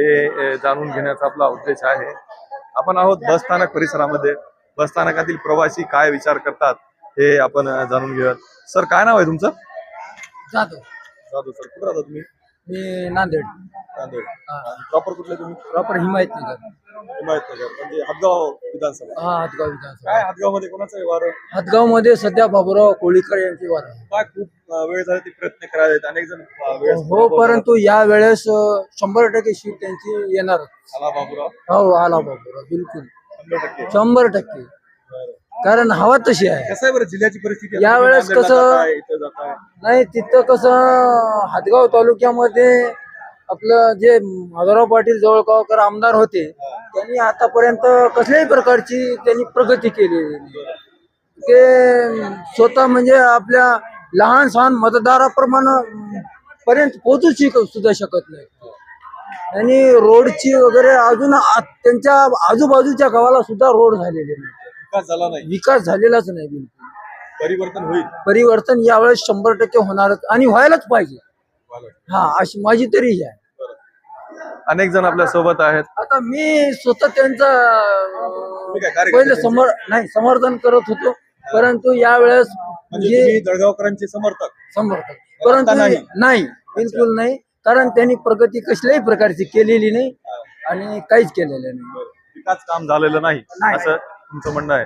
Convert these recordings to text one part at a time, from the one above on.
हे जाणून घेण्याचा आपला उद्देश आहे. आपण आहोत बसस्थानक परिसरामध्ये. बसस्थानकातील प्रवासी काय विचार करतात हे आपण जाणून घेऊयात. सर काय नाव आहे तुमचं? जातो जाधव सर. कुठं राहता तुम्ही? मी नांदेड. नांदेड. प्रॉपर कुठले तुम्ही? प्रॉपर हिमायतनगर. हिमायतनगर. म्हणजे हदगाव विधानसभा. हा हातगाव विधानसभा. काय हदगावमध्ये कोणाचं आहे वारं? हातगावमध्ये सध्या बाबुराव कोळीकर यांची वार आहे. काय खूप अ, वेळ झाला ते प्रयत्न करायला. अनेक जण अ, वेळ हो परंतु या वेळेस अं, शंभर टक्के सीट त्यांची येणार आला बाबूराव? हो आला बाबुराव बिलकुल. शंभर टक्के. शंभर टक्के. बरं. कारण हवा तशी आहे. कसं आहे बरं जिल्ह्याची परिस्थिती? आता यावेळेस तुम्ही नांदेडला कसं- जाताय, इथं जाताय. नाही तिथं कसं हातगाव तालुक्यामध्ये आपलं जे माधवराव पाटील जवळगावकर आमदार होते त्यांनी आतापर्यंत कसल्याही प्रकारची त्यांनी प्रगती केलेली नाही. ते स्वतः म्हणजे आपल्या लहान सहान मतदाराप्रमाणे पर्यंत पोहोचू शिक सुद्धा शकत नाही. आणि रोडची वगैरे अजून आ- त्यांच्या आजूबाजूच्या गावाला सुद्धा रोड झालेले नाही. विकास झाला नाही. विकास झालेलाच नाही बिलकुल. परिवर्तन होईल. परिवर्तन यावेळेस शंभर टक्के होणारच आणि व्हायलाच पाहिजे. हा अशी माझी तरी ही आहे. अनेक जण आपल्यासोबत आहेत. आता मी स्वतः त्यांचा कार्यकर्ते पहिले समर नाही समर्थन करत होतो. परंतु यावेळेस म्हणजे तुम्ही जळगावकरांचे समर्थक? समर्थन आता परंतु नाही. नाही बिलकुल नाही. कारण त्यांनी प्रगती कसल्याही प्रकारची केलेली नाही आणि काहीच केलेलं नाही. विकास काम झालेलं नाही. नाही. असं तुमचं म्हणणं आहे.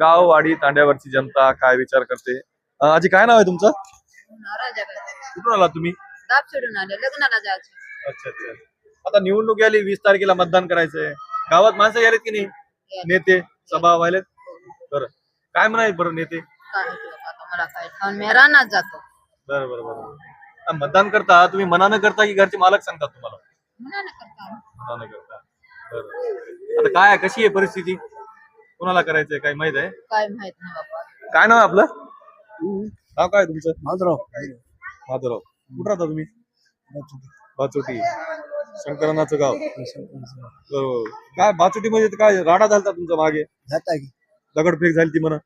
गाव वाडी तांड्यावरची जनता काय विचार करते? अं, आजी काय नाव आहे तुमचं? कुठून आला तुम्ही? दाब सोडून आले लग्नाला जायचं. अच्छा अच्छा. आता निवडणूक आली वीस तारखेला मतदान करायचंय. गावात माणसं गेलेत की नाही? नेते सभा व्हायलेत? बरं. काय म्हणाय बरं नेते? काय होतं बाबा, आता मला काय ठाऊन मी रानात जातो. बरं बरं बरं आ, मतदान करता तुम्ही मनानं करता की घरचे मालक सांगतात तुम्हाला? मनानं करता. मनानं करता. बरं. आता काय आहे, कशी आहे परिस्थिती? कोणाला करायचंय काय माहीत आहे? काय माहीत नाही बाबा. काय नाव आहे आपलं? नाव काय आहे तुमचं? माधुराव. माधवराव कुठं राहता तुम्ही? बाचोटी. शंकरनाचं गाव. बरोबर काय बाचोटी मध्ये काय राडा झालता तुमचा मागे? जाता की. दगडफेक झाली ती म्हणा.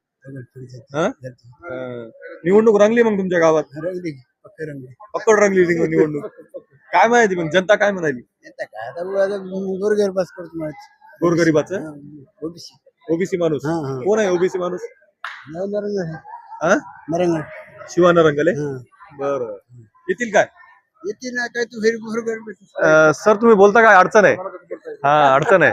हा? अं, निवडणूक रंगली मग तुमच्या गावात? पकड रंगली निव- निवडणूक. काय माहिती मग? जनता काय म्हणाली? गोरगरीब बस करतो गोरगरिबाचं. ओबीसी ओबीसी माणूस. हा, हा. कोण आहे ओबीसी माणूस? हा? नरंग शिवाना रंगले बर. येतील काय? येते ना काय तू अं, सर तुम्ही बोलता काय? अडचण आहे. हा अडचण आहे.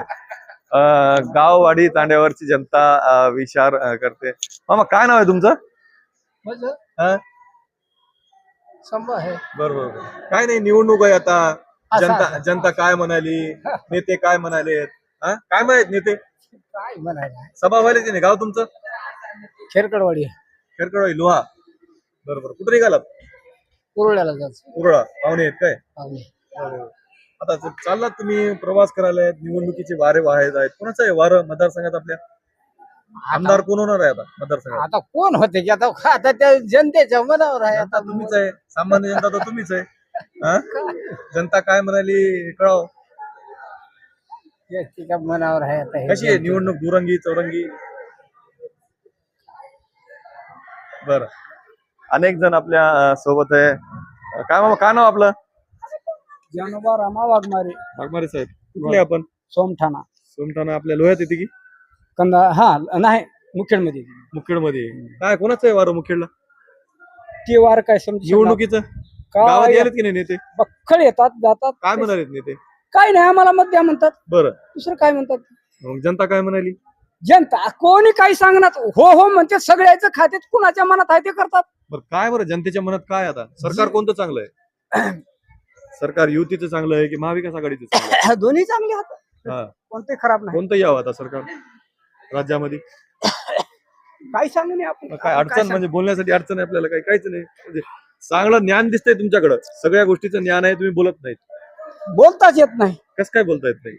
अं, गाववाडी तांड्यावरची जनता अं, विचार अं, करते. मामा काय नाव आहे तुमचं? हा? संभव आहे. बरं बरं बरं. काय नाही निवडणूक आहे आता. जनता जनता काय म्हणाली? नेते काय म्हणाले हा? काय माहीत नेते? काय म्हणायला? सभा व्हायला नाही गाव तुमचं? खेरकडवाडी. खेरकडवाडी लोहा. बरं बरं. कुठे निघालात? कुरुळ्याला जायचं. उरळा पाहुणे आहेत काय? पाहुणे. आता च- चाललात तुम्ही प्रवास करायला आहेत, निवडणुकीचे वारे वाहत आहेत. कोणाचं आहे वारं मतदारसंघात आपल्या? आमदार कोण होणार आहे आता मतदारसंघात? आता कोण होते की? आता आता त्या जनतेच्या मनावर आहे. जनता आता तुम्हीच आहे. सामान्य जनता तर तुम्हीच आहे. हा? जनता काय म्हणाली? कळाव. मनावर आहे आता हे. कशी आहे निवडणूक? दुरंगी चौरंगी? बर. अनेक जण आपल्या अं, सोबत आहे. अं, काय मामा काय नाव आपलं? जानोबा रामा वाघमारे. वाघमारे साहेब. कुठले आपण? सोमठाणा. सोमठाणा आपल्या लोह्यात येते की? कंदा हा नाही मुखेडमध्ये. मुखेडमध्ये काय कोणाचं आहे वारं मुखेडला? ते वार काय समजू निवडणुकीचं? गावात काय गेलेत की नाही नेते? बक्कळ येतात जातात. काय म्हणाले नेते? काय नाही आम्हाला मत द्या म्हणतात. बरं. दुसरं काय म्हणतात? मग जनता काय म्हणाली? जनता कोणी काही सांगणार हो हो म्हणते सगळ्याचं खात्यात कुणाच्या मनात आहे ते करतात. बरं काय बरं जनतेच्या मनात काय आता? सरकार कोणतं चांगलं आहे? सरकार युतीचं चांगलं आहे की महाविकास आघाडीचं चांगलं आहे? दोन्ही चांगले आहेत. हा. कोणते खराब नाही. कोणतं यावं आता सरकार? राज्यामध्ये? काही सांगू नये आपण. मग काय अडचण म्हणजे बोलण्यासाठी अडचण आहे आपल्याला काही काहीच नाही. म्हणजे चांगलं ज्ञान दिसतंय तुमच्याकडं. सगळ्या गोष्टीचं ज्ञान आहे तुम्ही बोलत नाहीत. बोलताच येत नाही कसं काय बोलता येत नाही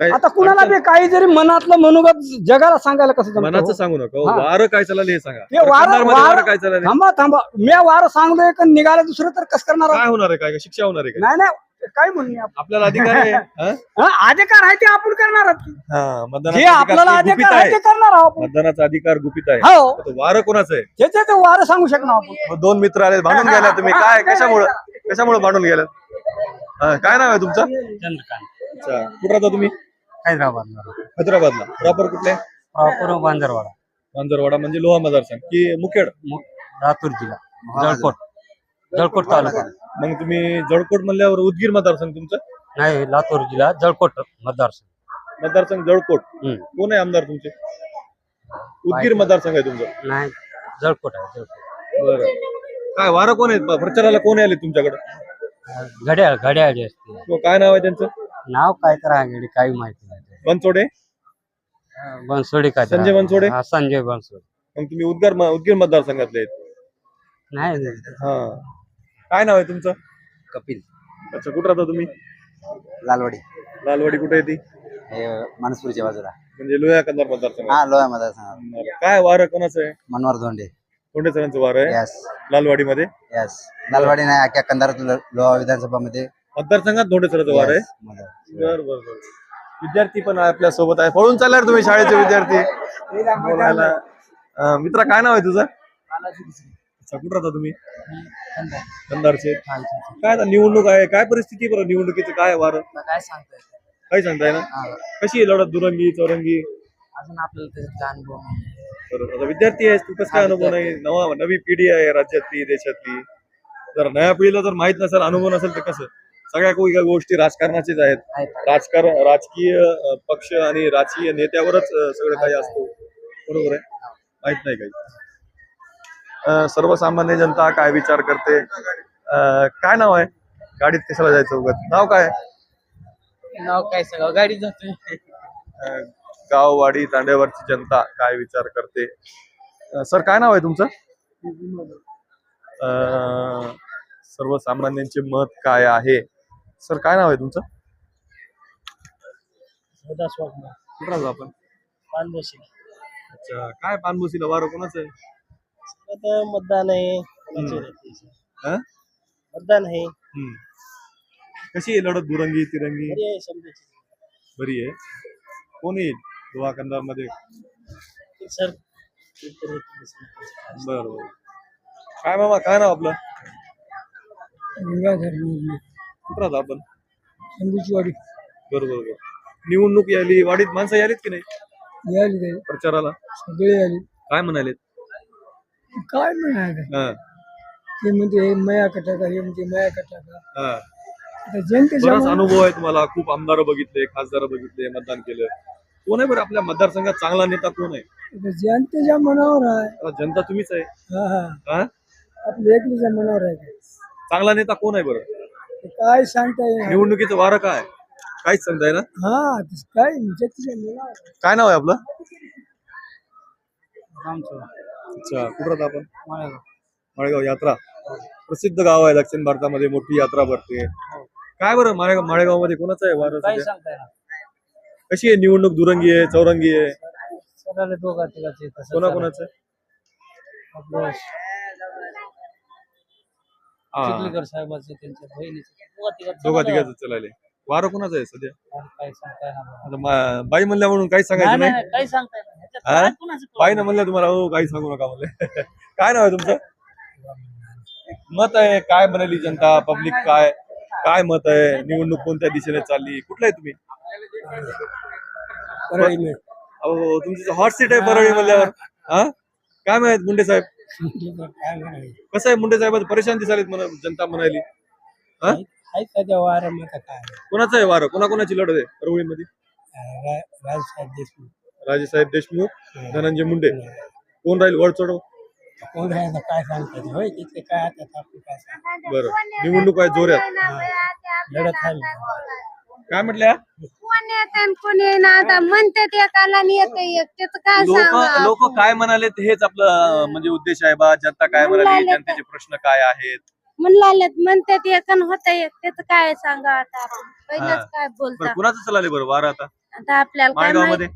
काय आता कुणाला बी काही जरी मनातलं मनोगत जगाला सांगायला कसं जमतं मनाचं हो? सांगू नका हो. हा. वारं काय चाललं हे सांगा ते वारं- वारं वारं- काय चाललं थांबा थांबा मी वार सांगलोय का निघालं दुसरं तर कसं करणार आहोत? होणार आहे काय शिक्षा होणार आहे काय नाही नाही काय म्हणणे आपण? आपल्याला अधिकार आहे हा? हा, अधिकार आहे ते आपण करणार आहोत. हा, जे मतदानाचा आपल्याला अधिकार गुपित अधिकार आहे ते आहे. करणार आहोत आपण. मतदानाचा अधिकार गुपित आहे. हो. वारं कोणाचं आहे? त्याचे ते वार सांगू शकणार आपण. मग दोन मित्र आले भांडून गेला तुम्ही. काय कशामुळं? कशामुळे भांडून गेलात? हा, काय नाव आहे तुमचं? चंद्रकांत. अच्छा कुठं राहता तुम्ही? हैदराबाद हैदराबादला. प्रॉपर कुठले? प्रॉपर बांजरवाडा मांजरवाडा म्हणजे लोहा मतदारसंघ की मुखेड? मु- लातूर जिल्हा. जळकोट. जळकोट तालुका. मग तुम्ही जळकोट म्हणल्यावर उदगीर मतदारसंघ तुमचं? नाही लातूर जिल्हा जळकोट मतदारसंघ. मतदारसंघ जळकोट. हम्म. कोण आहे आमदार तुमचे? उदगीर मतदारसंघ आहे तुमचं. नाही जळकोट आहे जळकोट. बरं. काय वारं कोण आहेत? प्रचाराला कोण आले तुमच्याकडे? घड्याळ घड्याळ जे असते. किंवा काय नाव आहे त्यांचं? नाव काय तर आहे काही माहिती नाही. बनसोडे? बनसोडे काय तर संजय आहे. बनसोडे? हा, संजय बनसोडे. मग तुम्ही उदगार उदगीर मतदारसंघातले आहेत. नाही. हा. काय नाव आहे तुमचं? कपिल. अच्छा कुठं राहता तुम्ही? लालवाडी. लालवाडी कुठे आहे ती? हे मानसपूरच्या बाजूला. म्हणजे लोया कंदार मतदारसंघ हा लोया बरं. काय वारं कोणाचं आहे? मनोहर धोंडे. कोणत्या सरांचं वारं आहे? यस लालवाडीमध्ये? यस लालवाडी नाही अख्ख्या कंधार लोहा विधानसभा मध्ये मतदारसंघात धोंडे सरांचं वारं आहे? मध्ये बर बर बर. विद्यार्थी पण आपल्यासोबत आहे. पळून चालणार तुम्ही शाळेचे विद्यार्थी. बोलायला. मित्रा काय नाव आहे तुझं? अच्छा कुठं राहता तुम्ही? कंधारचे काय आता निवडणूक आहे? काय परिस्थिती बरं निवडणुकीचं? काय वारं? काय सांगताय? काय सांगताय ना? कशी आहे लढत? दुरंगी चौरंगी? अजून आपल्याला त्याचा अनुभव नाही बरं आता विद्यार्थी आहेस तू कसं काय अनुभव नाही? नवा नवी पिढी आहे राज्यातली देशातली. जर नव्या पिढीला जर माहीत नसेल अनुभव नसेल तर कसं? सगळ्या काही गोष्टी राजकारणाचेच आहेत. राजकारण राजकीय पक्ष आणि राजकीय नेत्यावरच सगळं काही असतो. बरोबर आहे? माहीत नाही काही. सर्वसामान्य जनता काय विचार करते? काय नाव आहे? गाडीत कशाला जायचं उगत नाव काय नाव काय सगळं गाडी जातोय. अं, गाववाडी तांड्यावरची जनता काय विचार करते? अं, सर काय नाव आहे तुमचं? अं, सर्वसामान्यांचे मत काय आहे? सर काय नाव आहे तुमचं? कुठं राहतो आपण? अच्छा काय पानबुसीला वारं कोणाचं आहे? मतदान आहे. हा? मतदान आहे. हम्म. कशी आहे लढत? दुरंगी तिरंगी? बरी आहे कोण येईल दुवा मध्ये सर. बर बर. काय मामा काय नाव आपलं? कुठं राहतो आपण? वाडी बरोबर बरोबर निवडणूक यायली वाडीत माणसं यालीत की नाही? प्रचाराला? सगळे आले काय म्हणालेत? काय म्हणायचं हा, ते म्हणते हे मया कटाका हे म्हणते मया कटाका हा. आता जनतेच्या बराच अनुभव आहे तुम्हाला खूप आमदार बघितले खासदार बघितले मतदान केलं. कोण आहे बरं आपल्या मतदारसंघात? चांगला नेता कोण आहे? आता जनतेच्या मनावर आहे. आता जनता तुम्हीच आहे. हा हा. हा? आपल्या एकलीच्या मनावर आहे चांगला नेता कोण आहे बरं? ते काय सांगता येईल निवडणुकीचं वारं काय? काहीच सांगताय ना? हा ते काय जनतेच्या मनावर. काय नाव आहे आपलं? अच्छा कुठं राहता आपण? माळेगाव. यात्रा. प्रसिद्ध गाव आहे दक्षिण भारतामध्ये मोठी यात्रा भरते. काय बरं माळेगाव माळेगावमध्ये कोणाचं आहे वारं सध्या? कशी आहे निवडणूक? दुरंगी आहे चौरंगी आहे? सगळ्याला दोघा तिघाचे तसं कोणा चालेल. कोणाचं? आपलं हा. चिखलीकर साहेबाचे त्यांच्या बहिणीचे. दोघा. तिघाचं. चलायले वारं कोणाचं आहे सध्या? काय सांगताय. आता मा- बाई म्हणल्या म्हणून काही सांगायचं नाही, नाही नाही, काही सांगताय ना. ह्याच्यात हा? काय कोणाचं कळलं? बाईनं म्हणलं तुम्हाला हो काही सांगू नका म्हणले. काय नाव आहे तुमचं? मत आहे काय म्हणाली जनता? पब्लिक काय? काय मत आहे? निवडणूक कोणत्या दिशेने चालली? कुठलं आहे तुम्ही? अहो तुमची हॉट सीट आहे परळी म्हणल्यावर. हा? काय माहीत मुंडे साहेब? कसं आहे मुंडे साहेब? परेशान दिसालीत म्हणा जनता म्हणाली हा? आहे का त्या वारं मग आता काय? कोणाचं आहे वारं? कोणाकोणाची लढत आहे परळीमध्ये रा- राजसाहेब देशमुख. राजेसाहेब देशमुख धनंजय मुंडे. कोण राहील वर चढव? कोण आता काय सांगतात? होय तिथे काय आता आपण काय सांग? बरं. निवडणूक आहे जोऱ्यात लढत आहे. काय म्हटल्या? कोण येत आणि कोण येईना? आता म्हणतात एकाला आणि येते एक. त्याच काय लोक सांगा? लोक काय म्हणाले हेच आपलं म्हणजे उद्देश आहे बा. जनता काय म्हणाली? जनतेचे प्रश्न काय आहेत? म्हणला म्हणतात एक आणि होत एक. त्याच काय सांगा आता आपण? पहिलंच काय बरं बोलता कुणाचं चालले बरं वारं आता? आता आपल्याला काय माहीत?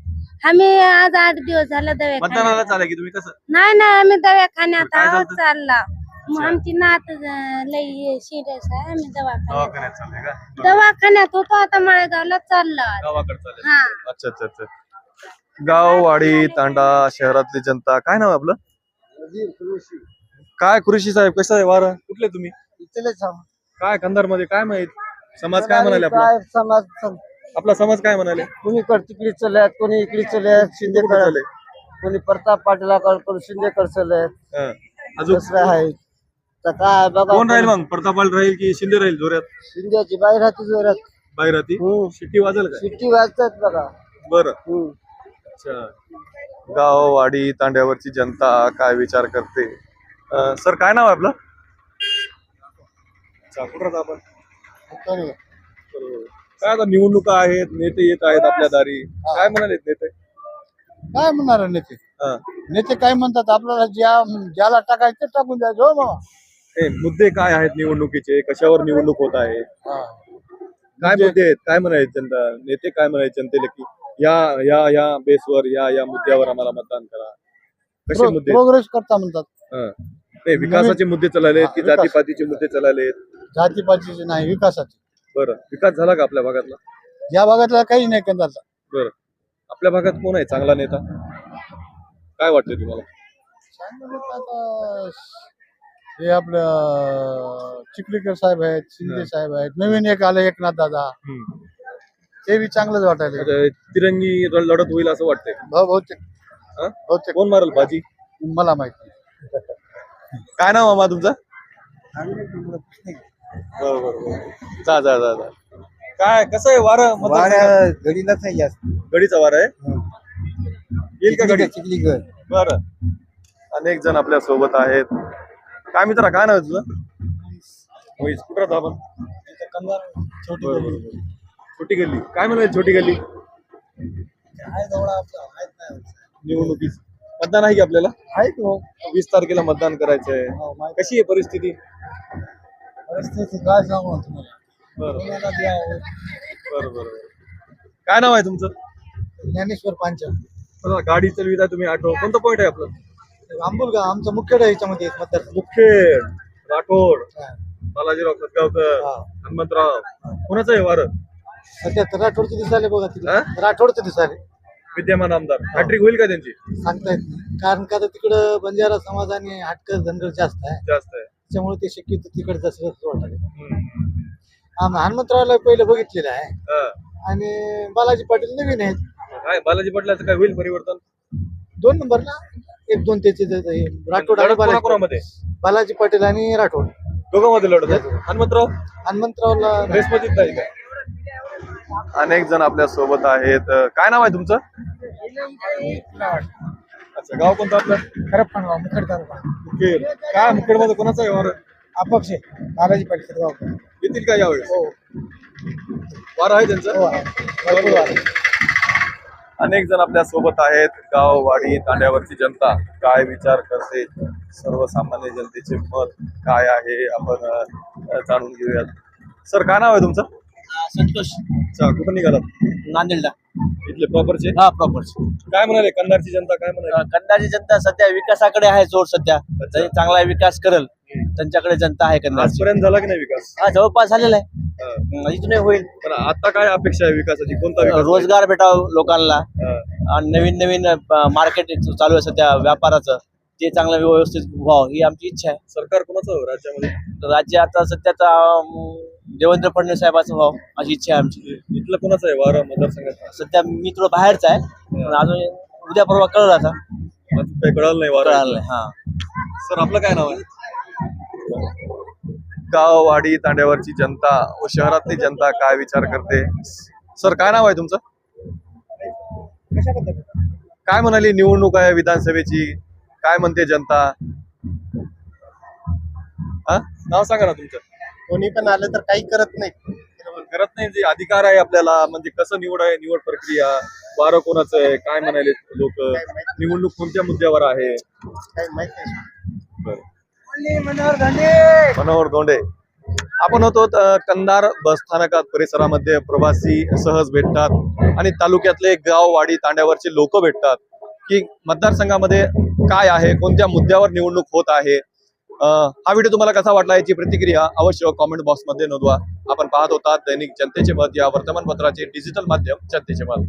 आम्ही आज आठ दिवस झालं मतदानाला चालले की तुम्ही कसं? नाही नाही आम्ही दवाखान्यात काय आहोत? चालला. मग आमची नात अं, लई सिरियस आहे आम्ही दवाखान्यात. दवाखान्यात चालले का? दवाखान्यात होतो आता माळेगावला चाललो आज. गावाकडे चालले. हा. अच्छा अच्छा अच्छा. गाववाडी तांडा शहरातली जनता काय नाव आहे आपलं? काय कृषी साहेब कसं आहे वारं? कुठले तुम्ही? काय कंधारमध्ये काय माहीत? समाज काय म्हणाले आपला? काय समाज सम- आपला समाज काय म्हणाले? कोणी कड तिकडे चलत कोणी इकडे चलत शिंदे कुठं चालले? कोणी प्रताप पाटीलाकडे कोणी शिंदेकडे चलत हा. अजून? दुसरं आहे. तर काय बघा. कोण राहील मग? प्रतापाल राहील की शिंदे राहील जोऱ्यात शिंद्याची बाहेर राहते जोरात. बाहेर राहती? हम्म. शिट्टी वाजेल का? शिट्टी वाजतात बघा. बरं. हम्म. अच्छा. गाव वाडी तांड्यावरची जनता काय विचार करते? अं, सर काय नाव आहे आपलं? राहता आपण? बरोबर. काय आता निवडणुका आहेत नेते येत आहेत आपल्या दारी. काय म्हणाले नेते? काय म्हणणार नेते? हा. नेते काय म्हणतात आपल्याला ज्या ज्याला टाकायचं ते टाकून द्यायचं हो मामा हे मुद्दे काय आहेत निवडणुकीचे? कशावर निवडणूक होत आहे? काय मुद्दे आहेत? काय म्हणायचे जनता? नेते काय म्हणायचे जनतेला की या या या बेसवर या या मुद्द्यावर आम्हाला मतदान करा. कसे मुद्दे आहेत? प्रोग्रेस करता म्हणतात. हा. नाही विकासाचे मुद्दे चलाले की विकास. जातीपातीचे मुद्दे चलाले जातीपातीचे नाही विकासाचे. बरं. विकास झाला का आपल्या भागातला? या भागातला काही नाही कंदाचा बरं. आपल्या भागात कोण आहे चांगला नेता? काय वाटतंय तुम्हाला? हे आपलं चिखलीकर साहेब आहेत शिंदे साहेब आहेत नवीन एक आले एकनाथ दादा. ते बी चांगलंच वाटायला आता तिरंगी लढत होईल असं वाटतंय. बहुतेक. हा? बहुतेक. कोण मारल? बाजी? मला माहिती काय नाव मामा तुमचं. जा जा जा जा. काय कसं आहे वारं? मतदारसंघात? गडीलाच नाही जास्त. गडीचा वार आहे? येईल का गडी? चिखलीकर बर. अनेक जण आपल्यासोबत आहेत. काय मित्रा काय नाव आहे तुझं? मोहित कुठं राहतो आपण? छोटी बरं, बरं, बरं. छोटी गल्ली. काय म्हणाले छोटी गल्ली? निवडणुकीच. मतदान आहे की आपल्याला? वीस तारखेला मतदान करायचंय. कशी आहे परिस्थिती? परिस्थिती काय सांगू तुम्हाला? बरं. बरं बरं काय नाव आहे तुमचं? ज्ञानेश्वर पांचाळ. बरं, गाडी चालविता तुम्ही. ऑटो कोणतं पॉईंट आहे आपलं? आंबुलगाव आमचं मुख्य याच्यामध्ये मतदार. मुखेड राठोड बालाजीराव खतगावकर हनुमंतराव. कोणाचं आहे वारं? सध्या तर राठोडचे दिसाले बघा तिथे. हा? राठोडचे दिसाले विद्यमान आमदार. हॅट्रिक होईल का त्यांची? सांगता येत नाही. कारण का आता तिकडं बंजारा समाज आणि हाटकर धनगर जास्त आहे. जास्त आहे. त्याच्यामुळे ते शक्यतो तिकडे जसं वाटाले हम्म. हनुमंतरावला पहिले बघितलेलं आहे. हा. आणि बालाजी पाटील नवीन आहेत. काय बालाजी पटलाचं काय होईल परिवर्तन? दोन नंबर ना एक दोन त्याचे राठोड आणि लढत बालाजी कोणाकोणामध्ये? बालाजी पाटील आणि राठोड. दोघांमध्ये लढत आहे. हनुमंतराव? हनुमंतरावला रेसमध्येच नाही काय अनेक जण आपल्यासोबत आहेत. काय नाव आहे तुमचं? अच्छा गाव कोणतं आपलं? खरं मुखेड तालुका. मुखेड. काय मुखेडमध्ये कोणाचं आहे? वारं अपक्ष बालाजी पाटील गाव. येतील का यावेळेस? हो. वारं आहे त्यांचं? भरपूर वाढ. अनेक जण आपल्यासोबत आहेत. गाव वाडी तांड्यावरची जनता काय विचार करते? सर्वसामान्य जनतेचे मत काय आहे? आपण अ, जाणून घेऊयात. सर काय नाव आहे तुमचं? संतोष अच्छा निघालात? नांदेडला. इथले प्रॉपरचे हा प्रॉपर काय म्हणाले कंधारची जनता काय म्हणाले? कंधारची जनता सध्या विकासाकडे आहे जोर सध्या. जरी चांगला विकास करल त्यांच्याकडे जनता आहे आजपर्यंत झाला की नाही विकास? हा जवळपास झालेला आहे. हा. होईल. पण आता काय अपेक्षा आहे विकासाची? कोणता विकास रोजगार भेटावं लोकांना. हा. आणि नवीन नवीन मार्केट चालू आहे सध्या व्यापाराचं. ते चांगलं व्यवस्थित व्हावं ही आमची इच्छा आहे. सरकार कोणाचं राज्यामध्ये? राज्य आता सध्याचा अं, देवेंद्र फडणवीस साहेबाचं व्हावं अशी इच्छा आहे आमची. इथलं कोणाचं आहे वारं मतदारसंघात? सध्या मी थोडं बाहेरचा आहे. पण अजून उद्या परवा कळलं आता. अजून काही कळालं नाही वारं कळालं नाही हा. सर आपलं काय नाव आहे? गाव वाडी तांड्यावरची जनता व शहरातली जनता काय विचार करते? सर काय नाव आहे तुमचं? काय म्हणाली निवडणूक आहे विधानसभेची? काय म्हणते जनता? हा? नाव सांगा ना तुमचं. कोणी पण आलं तर काही करत नाही. करत नाही जे अधिकार आहे आपल्याला म्हणजे कसं निवड आहे निवड प्रक्रिया वारं कोणाचं आहे काय म्हणाले लोक निवडणूक कोणत्या मुद्द्यावर आहे? काही माहीत नाही. बरं. मनोहर धोंडे आपण होतो कंधार बस स्थानकात परिसरामध्ये प्रवासी सहज भेटतात आणि तालुक्यातले गाव वाडी तांड्यावरचे लोक भेटतात. की मतदारसंघामध्ये काय आहे कोणत्या मुद्द्यावर निवडणूक होत आहे हा व्हिडिओ तुम्हाला कसा वाटला याची प्रतिक्रिया अवश्य कॉमेंट बॉक्समध्ये नोंदवा. आपण पाहत होता दैनिक जनतेचे मत या वर्तमानपत्राचे डिजिटल माध्यम जनतेचे मत.